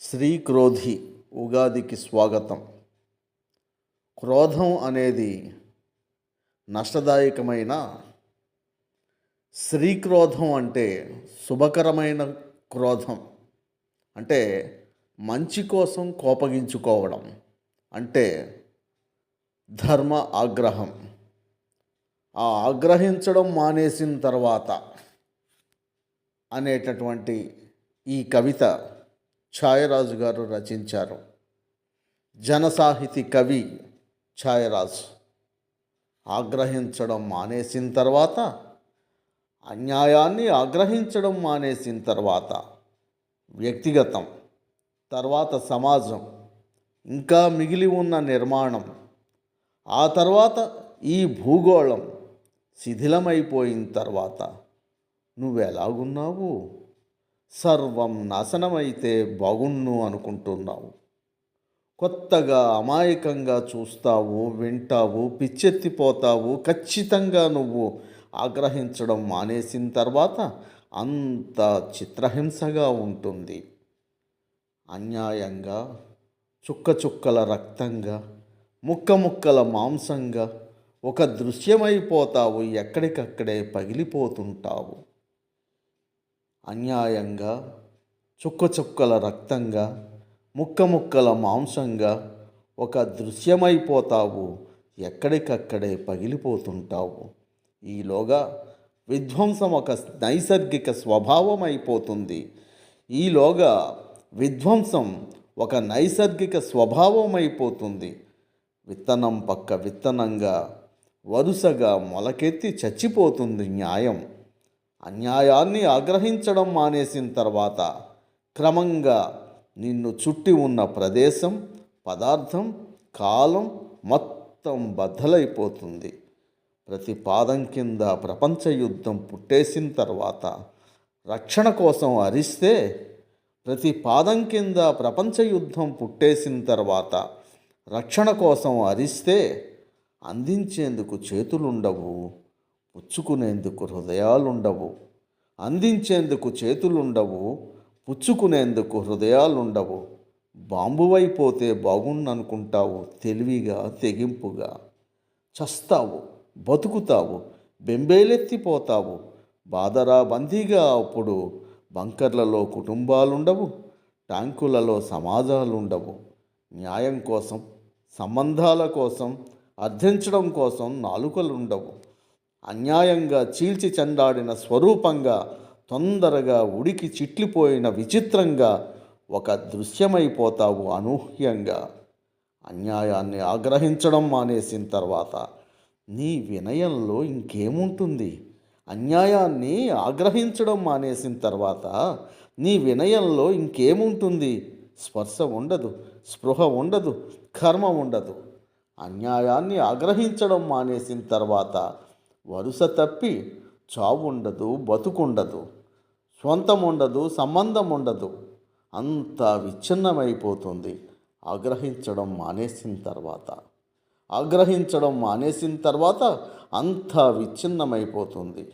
శ్రీ క్రోధి ఉగాదికి స్వాగతం. క్రోధం అనేది నష్టదాయకమైన శ్రీక్రోధం అంటే శుభకరమైన క్రోధం. అంటే మంచి కోసం కోపగించుకోవడం. అంటే ధర్మ ఆగ్రహం. ఆ ఆగ్రహించడం మానేసిన తర్వాత అనేటటువంటి ఈ కవిత ఛాయరాజు గారు రచించారు. జనసాహితి కవి ఛాయరాజు ఆగ్రహించడం మానేసిన తర్వాత అన్యాయాన్ని ఆగ్రహించడం మానేసిన తర్వాత వ్యక్తిగతం తర్వాత సమాజం ఇంకా మిగిలి ఉన్న నిర్మాణం ఆ తర్వాత ఈ భూగోళం శిథిలమైపోయిన తర్వాత నువ్వెలాగున్నావు? సర్వం నాశనమైతే బాగుండు అనుకుంటున్నావు. కొత్తగా అమాయకంగా చూస్తావు వింటావు పిచ్చెత్తిపోతావు ఖచ్చితంగా నువ్వు ఆగ్రహించడం మానేసిన తర్వాత అంత చిత్రహింసగా ఉంటుంది. అన్యాయంగా చుక్క చుక్కల రక్తంగా ముక్క ముక్కల మాంసంగా ఒక దృశ్యమైపోతావు ఎక్కడికక్కడే పగిలిపోతుంటావు. అన్యాయంగా చుక్క చుక్కల రక్తంగా ముక్క ముక్కల మాంసంగా ఒక దృశ్యమైపోతావు. ఎక్కడికక్కడే పగిలిపోతుంటావు. ఈలోగా విధ్వంసం ఒక నైసర్గిక స్వభావం అయిపోతుంది ఈలోగా విధ్వంసం ఒక నైసర్గిక స్వభావం అయిపోతుంది విత్తనం పక్క విత్తనంగా వరుసగా మొలకెత్తి చచ్చిపోతుంది న్యాయం. అన్యాయాన్ని ఆగ్రహించడం మానేసిన తర్వాత క్రమంగా నిన్ను చుట్టి ఉన్న ప్రదేశం పదార్థం కాలం మొత్తం బద్దలైపోతుంది. ప్రతి పాదం కింద ప్రపంచ యుద్ధం పుట్టేసిన తర్వాత రక్షణ కోసం అరిస్తే ప్రతి పాదం కింద ప్రపంచ యుద్ధం పుట్టేసిన తర్వాత రక్షణ కోసం అరిస్తే అందించేందుకు చేతులుండవు. పుచ్చుకునేందుకు హృదయాలుండవు. అందించేందుకు చేతులుండవు. పుచ్చుకునేందుకు హృదయాలుండవు. బాంబువైపోతే బాగుండనుకుంటావు తెలివిగా తెగింపుగా. చస్తావు బతుకుతావు బెంబేలెత్తిపోతావు. బాదరా బందీగా అప్పుడు బంకర్లలో కుటుంబాలుండవు. ట్యాంకులలో సమాజాలుండవు. న్యాయం కోసం సంబంధాల కోసం అర్థించడం కోసం నాలుకలుండవు. అన్యాయంగా చీల్చి చెండాడిన స్వరూపంగా తొందరగా ఉడికి చిట్లిపోయిన విచిత్రంగా ఒక దృశ్యమైపోతావు అనూహ్యంగా. అన్యాయాన్ని ఆగ్రహించడం మానేసిన తర్వాత నీ వినయంలో ఇంకేముంటుంది? అన్యాయాన్ని ఆగ్రహించడం మానేసిన తర్వాత నీ వినయంలో ఇంకేముంటుంది? స్పర్శ ఉండదు స్పృహ ఉండదు కర్మ ఉండదు. అన్యాయాన్ని ఆగ్రహించడం మానేసిన తర్వాత వరుస తప్పి చావు ఉండదు బతుకుండదు స్వంతం ఉండదు సంబంధం ఉండదు అంత విచ్ఛిన్నమైపోతుంది. ఆగ్రహించడం మానేసిన తర్వాత ఆగ్రహించడం మానేసిన తర్వాత అంత విచ్ఛిన్నమైపోతుంది.